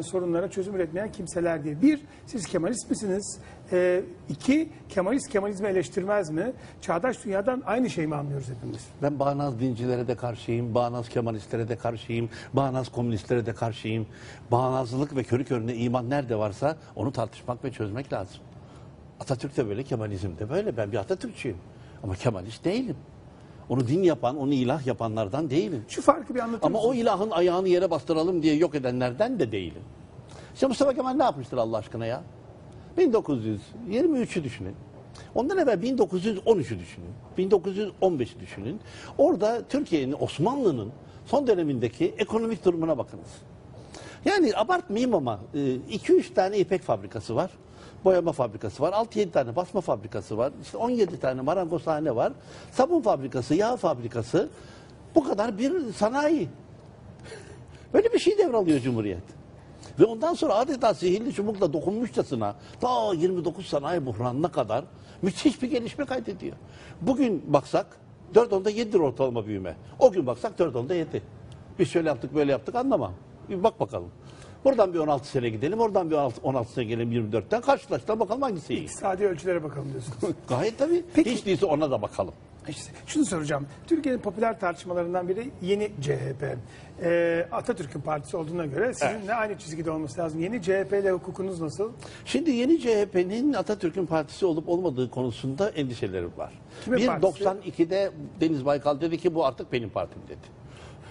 sorunlara çözüm üretmeyen kimseler diye. Bir, siz Kemalist misiniz? Ee, iki, Kemalist Kemalizmi eleştirmez mi? Çağdaş dünyadan aynı şeyi mi anlıyoruz hepimiz? Ben bağnaz dincilere de karşıyım, bağnaz Kemalistlere de karşıyım, bağnaz komünistlere de karşıyım. Bağnazlılık ve körü körüne iman nerede varsa onu tartışmak ve çözmek lazım. Atatürk de böyle, Kemalizm de böyle. Ben bir Atatürkçüyüm ama Kemalist değilim. Onu din yapan, onu ilah yapanlardan değilim. Şu farkı bir anlatır Ama mısın? o ilahın ayağını yere bastıralım diye yok edenlerden de değilim. İşte Mustafa Kemal ne yapmıştır Allah aşkına ya? 1923'ü düşünün. Ondan evvel 1913'ü düşünün. 1915'i düşünün. Orada Türkiye'nin, Osmanlı'nın son dönemindeki ekonomik durumuna bakınız. Yani abartmayayım ama 2-3 tane ipek fabrikası var. Boyama fabrikası var. 6-7 tane basma fabrikası var. İşte 17 tane marangozhane var. Sabun fabrikası, yağ fabrikası. Bu kadar bir sanayi. Böyle bir şey devralıyor Cumhuriyet. Ve ondan sonra adeta sihirli çubukla dokunmuşçasına ta 29 sanayi buhranına kadar müthiş bir gelişme kaydediyor. Bugün baksak 4 onda 7'dir ortalama büyüme. O gün baksak 4 onda 7. Biz şöyle yaptık böyle yaptık anlamam. Bir bak bakalım. Buradan bir 16 sene gidelim, oradan bir 16, 16 sene gelelim 24'ten karşılaştıralım bakalım hangisi iyi. İktisadi ölçülere bakalım diyorsunuz. Gayet tabii. Peki. Hiç değilse ona da bakalım. İşte şunu soracağım. Türkiye'nin popüler tartışmalarından biri yeni CHP. Ee, Atatürk'ün partisi olduğuna göre sizinle aynı çizgide olması lazım. Yeni CHP ile hukukunuz nasıl? Şimdi yeni CHP'nin Atatürk'ün partisi olup olmadığı konusunda endişelerim var. Kimin bir partisi? 92'de Deniz Baykal dedi ki bu artık benim partim dedi.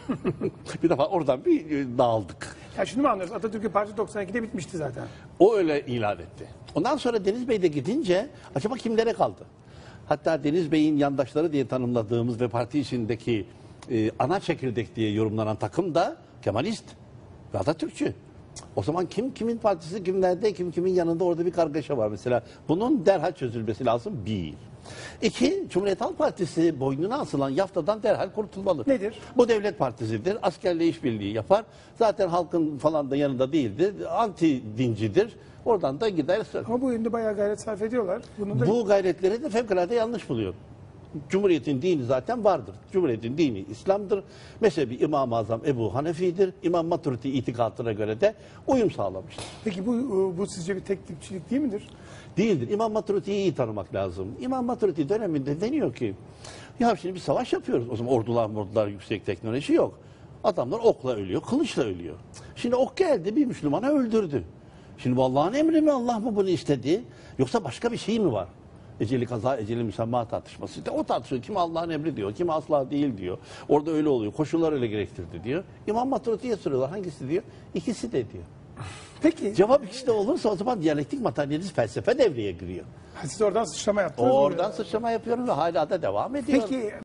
bir defa oradan bir e, dağıldık. Ya şunu mu anlıyoruz? Atatürk'ün partisi 92'de bitmişti zaten. O öyle ilan etti. Ondan sonra Deniz Bey de gidince acaba kimlere kaldı? Hatta Deniz Bey'in yandaşları diye tanımladığımız ve parti içindeki e, ana çekirdek diye yorumlanan takım da Kemalist ve Atatürkçü. O zaman kim kimin partisi kimlerde kim kimin yanında orada bir kargaşa var mesela. Bunun derhal çözülmesi lazım bir. İki, Cumhuriyet Halk Partisi boynuna asılan yaftadan derhal kurtulmalı. Nedir? Bu devlet partisidir. Askerle işbirliği yapar. Zaten halkın falan da yanında değildir. Anti dincidir. Oradan da gider. Ama bu yönde bayağı gayret sarf ediyorlar. Bunun da Bu gayretleri de fevkalade yanlış buluyorum. Cumhuriyetin dini zaten vardır. Cumhuriyetin dini İslam'dır. Mezhebi İmam-ı Azam Ebu Hanefi'dir. İmam Maturidi itikadına göre de uyum sağlamıştır. Peki bu bu sizce bir tek tipçilik değil midir? Değildir. İmam Maturidi'yi iyi tanımak lazım. İmam Maturidi döneminde deniyor ki ya şimdi bir savaş yapıyoruz. O zaman ordular ordular yüksek teknoloji yok. Adamlar okla ölüyor, kılıçla ölüyor. Şimdi ok geldi bir Müslümanı öldürdü. Şimdi bu Allah'ın emri mi Allah mı bunu istedi? Yoksa başka bir şey mi var? Eceli kaza, eceli müsemma tartışması. İşte o tartışıyor. Kim Allah'ın emri diyor, kim asla değil diyor. Orada öyle oluyor. Koşullar öyle gerektirdi diyor. İmam Maturidi'ye soruyorlar. Hangisi diyor? İkisi de diyor. Peki Cevap ikisi de olursa o zaman diyalektik materyalist felsefe devreye giriyor. siz oradan sıçrama yaptınız. mı? Oradan sıçrama yapıyorum ve hala da devam ediyorum. Peki